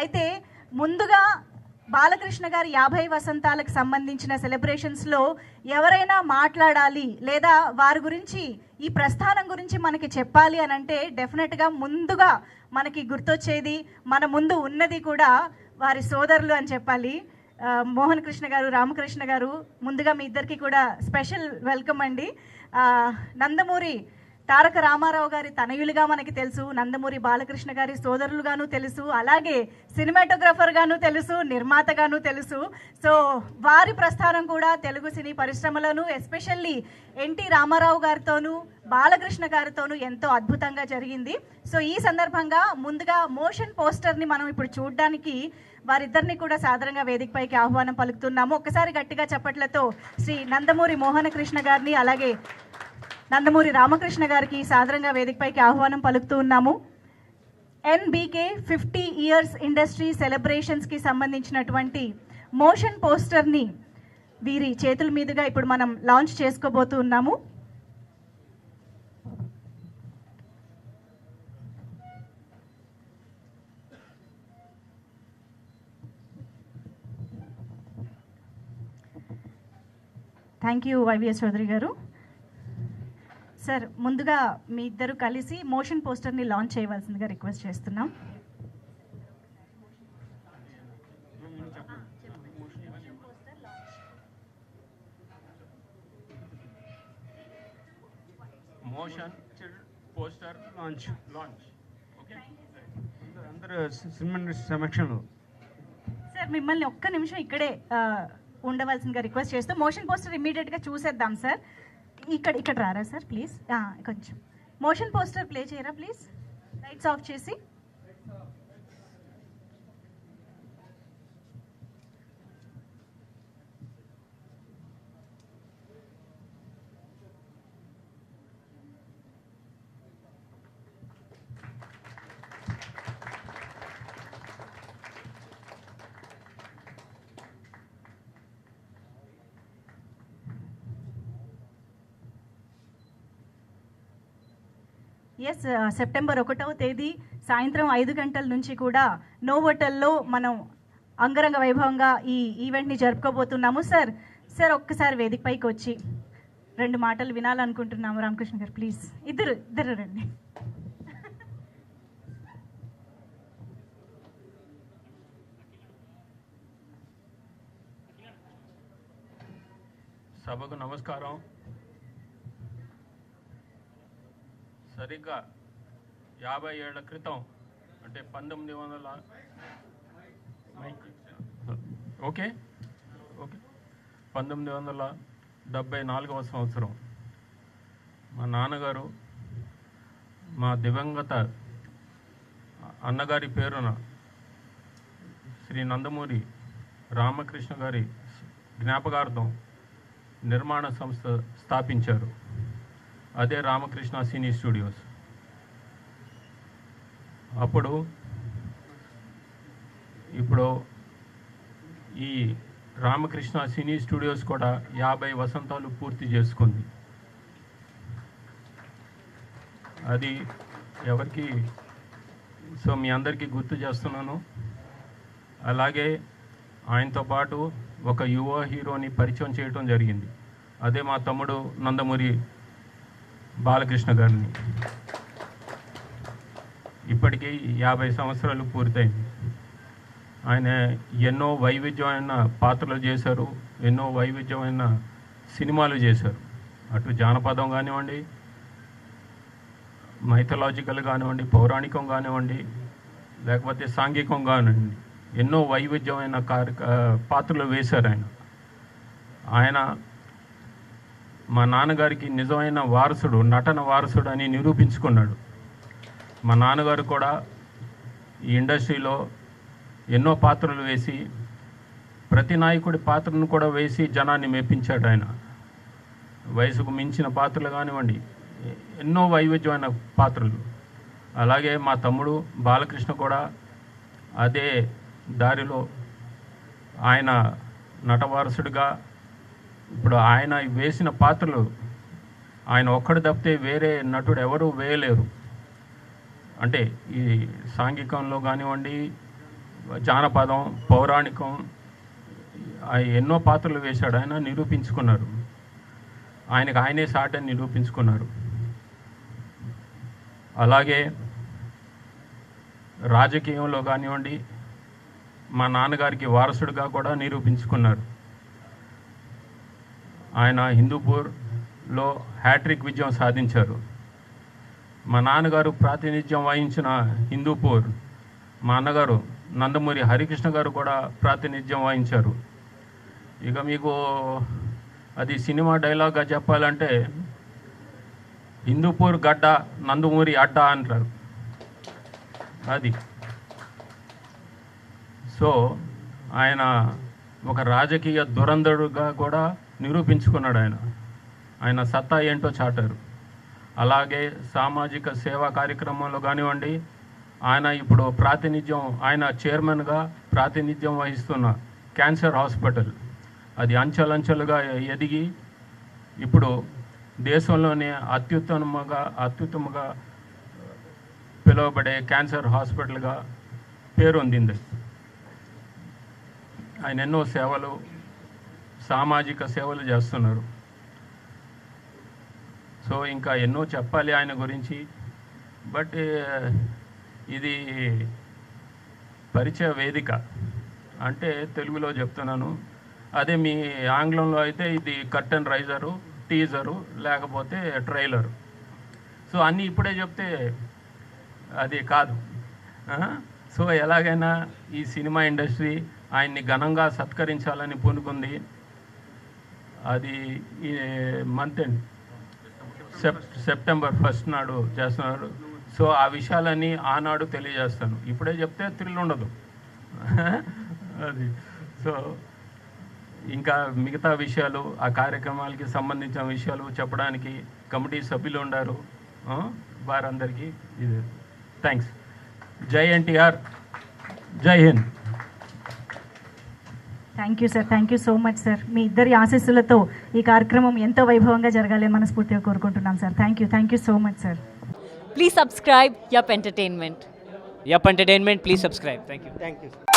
అయితే ముందుగా బాలకృష్ణ గారి యాభై వసంతాలకు సంబంధించిన సెలబ్రేషన్స్లో ఎవరైనా మాట్లాడాలి లేదా వారి గురించి ఈ ప్రస్థానం గురించి మనకి చెప్పాలి అని అంటే డెఫినెట్గా ముందుగా మనకి గుర్తొచ్చేది మన ముందు ఉన్నది కూడా వారి సోదరులు అని చెప్పాలి. మోహన్ కృష్ణ గారు రామకృష్ణ గారు ముందుగా మీ ఇద్దరికి కూడా స్పెషల్ వెల్కమ్ అండి. నందమూరి తారక రామారావు గారి తనయులుగా మనకి తెలుసు నందమూరి బాలకృష్ణ గారి సోదరులుగాను తెలుసు అలాగే సినిమాటోగ్రఫర్గాను తెలుసు నిర్మాతగాను తెలుసు. సో వారి ప్రస్థానం కూడా తెలుగు సినీ పరిశ్రమలోను ఎస్పెషల్లీ ఎన్టీ రామారావు గారితోనూ బాలకృష్ణ గారితోనూ ఎంతో అద్భుతంగా జరిగింది. సో ఈ సందర్భంగా ముందుగా మోషన్ పోస్టర్ని మనం ఇప్పుడు చూడడానికి వారిద్దరిని కూడా సాధారణంగా వేదికపైకి ఆహ్వానం పలుకుతున్నాము. ఒక్కసారి గట్టిగా చప్పట్లతో శ్రీ నందమూరి మోహన కృష్ణ గారిని అలాగే నందమూరి రామకృష్ణ గారికి సాధారణంగా వేదికపైకి ఆహ్వానం పలుకుతూ ఉన్నాము. ఎన్బీకే ఫిఫ్టీ ఇయర్స్ ఇండస్ట్రీ సెలబ్రేషన్స్కి సంబంధించినటువంటి మోషన్ పోస్టర్ని వీరి చేతుల మీదుగా ఇప్పుడు మనం లాంచ్ చేసుకోబోతూ ఉన్నాము. థ్యాంక్ యూ వైవిఎస్ చౌదరి గారు. సార్ ముందుగా మీ ఇద్దరు కలిసి మోషన్ పోస్టర్ని లాంచ్ చేయవలసిందిగా రిక్వెస్ట్ చేస్తున్నాం. Motion poster launch launch okay అందరూ సినిమా సమక్షంలో. సార్ మిమ్మల్ని ఒక్క నిమిషం ఇక్కడే ఉండవలసిందిగా రిక్వెస్ట్ చేస్తూ మోషన్ పోస్టర్ ఇమీడియట్గా చూసేద్దాం సార్. ఇక్కడ ఇక్కడ రారా సార్ ప్లీజ్ కొంచెం. మోషన్ పోస్టర్ ప్లే చేయరా ప్లీజ్ లైట్స్ ఆఫ్ చేసి. ఎస్ సెప్టెంబర్ uh, ఒకటవ తేదీ సాయంత్రం ఐదు గంటల నుంచి కూడా నోవోటల్లో మనం అంగరంగ వైభవంగా ఈ ఈవెంట్ని జరుపుకోబోతున్నాము. సార్ సార్ ఒక్కసారి వేదికపైకి వచ్చి రెండు మాటలు వినాలనుకుంటున్నాము. రామకృష్ణ గారు ప్లీజ్ ఇద్దరు ఇద్దరు రండి. సభకు నమస్కారం. సరిగ్గా యాభై ఏళ్ళ క్రితం అంటే పంతొమ్మిది వందల ఓకే ఓకే. పంతొమ్మిది వందల డెబ్భై నాలుగవ సంవత్సరం మా నాన్నగారు మా దివంగత అన్నగారి పేరున శ్రీ నందమూరి రామకృష్ణ గారి జ్ఞాపకార్థం నిర్మాణ సంస్థ స్థాపించారు. అదే రామకృష్ణ సినీ స్టూడియోస్. అప్పుడు ఇప్పుడు ఈ రామకృష్ణ సినీ స్టూడియోస్ కూడా యాభై వసంతాలు పూర్తి చేసుకుంది. అది ఎవరికి? సో మీ అందరికీ గుర్తు చేస్తున్నాను. అలాగే ఆయనతో పాటు ఒక యువ హీరోని పరిచయం చేయడం జరిగింది. అదే మా తమ్ముడు నందమూరి బాలకృష్ణ గారిని. ఇప్పటికీ యాభై సంవత్సరాలు పూర్తయింది. ఆయన ఎన్నో వైవిధ్యమైన పాత్రలు చేశారు ఎన్నో వైవిధ్యమైన సినిమాలు చేశారు. అటు జానపదం కానివ్వండి మైథలాజికల్ కానివ్వండి పౌరాణికం కానివ్వండి లేకపోతే సాంఘికం కానివ్వండి ఎన్నో వైవిధ్యమైన కార్య పాత్రలు వేశారు ఆయన. ఆయన మా నాన్నగారికి నిజమైన వారసుడు నటన వారసుడు అని నిరూపించుకున్నాడు. మా నాన్నగారు కూడా ఈ ఇండస్ట్రీలో ఎన్నో పాత్రలు వేసి ప్రతి నాయకుడి పాత్రను కూడా వేసి జనాన్ని మెప్పించాడు ఆయన. వయసుకు మించిన పాత్రలు కానివ్వండి ఎన్నో వైవిధ్యమైన పాత్రలు. అలాగే మా తమ్ముడు బాలకృష్ణ కూడా అదే దారిలో ఆయన నటవారసుడిగా ఇప్పుడు ఆయన వేసిన పాత్రలు ఆయన ఒక్కడు తప్పితే వేరే నటుడు ఎవరు వేయలేరు. అంటే ఈ సాంఘికంలో కానివ్వండి జానపదం పౌరాణికం ఆ ఎన్నో పాత్రలు వేశాడు. ఆయన నిరూపించుకున్నారు. ఆయనకు ఆయనే సాటని నిరూపించుకున్నారు. అలాగే రాజకీయంలో కానివ్వండి మా నాన్నగారికి వారసుడిగా కూడా నిరూపించుకున్నారు. ఆయన హిందూపూర్లో హ్యాట్రిక్ విజయం సాధించారు. మా నాన్నగారు ప్రాతినిధ్యం వహించిన హిందూపూర్ మా అన్నగారు నందమూరి హరికృష్ణ గారు కూడా ప్రాతినిధ్యం వహించారు. ఇక మీకు అది సినిమా డైలాగ్గా చెప్పాలంటే హిందూపూర్ గడ్డ నందమూరి అడ్డ అంటారు. అది. సో ఆయన ఒక రాజకీయ దురంధరుడుగా కూడా నిరూపించుకున్నాడు ఆయన. ఆయన సత్తా ఏంటో చాటారు. అలాగే సామాజిక సేవా కార్యక్రమంలో కానివ్వండి ఆయన ఇప్పుడు ప్రాతినిధ్యం ఆయన చైర్మన్గా ప్రాతినిధ్యం వహిస్తున్న క్యాన్సర్ హాస్పిటల్. అది అంచెలంచెలుగా ఎదిగి ఇప్పుడు దేశంలోనే అత్యుత్తమగా అత్యుత్తమగా పిలువబడే క్యాన్సర్ హాస్పిటల్గా పేరొందింది. ఆయన ఎన్నో సేవలు సామాజిక సేవలు చేస్తున్నారు. సో ఇంకా ఎన్నో చెప్పాలి ఆయన గురించి. బట్ ఇది పరిచయ వేదిక. అంటే తెలుగులో చెప్తున్నాను. అదే మీ ఆంగ్లంలో అయితే ఇది కర్టన్ రైజరు టీజరు లేకపోతే ట్రైలరు. సో అన్నీ ఇప్పుడే చెప్తే అది కాదు. సో ఎలాగైనా ఈ సినిమా ఇండస్ట్రీ ఆయన్ని ఘనంగా సత్కరించాలని పూనుకుంది. అది ఈ month end Sep September first నాడు చేస్తున్నారు. సో ఆ విషయాలన్నీ ఆనాడు తెలియజేస్తాను. ఇప్పుడే చెప్తే థ్రిల్ ఉండదు. అది. సో ఇంకా మిగతా విషయాలు ఆ కార్యక్రమాలకి సంబంధించిన విషయాలు చెప్పడానికి కమిటీ సభ్యులు ఉన్నారు వారందరికీ ఇది. థ్యాంక్స్ జై ఎన్టీఆర్. జై Hind. Thank you sir thank you so much sir మీ ఇద్దరి ఆశస్సులతో ఈ కార్యక్రమం ఎంతో వైభవంగా జరగాలి అని మనస్ఫూర్తిగా కోరుకుంటున్నాం sir thank you thank you so much sir please subscribe Yup Entertainment Yup Entertainment please subscribe thank you thank you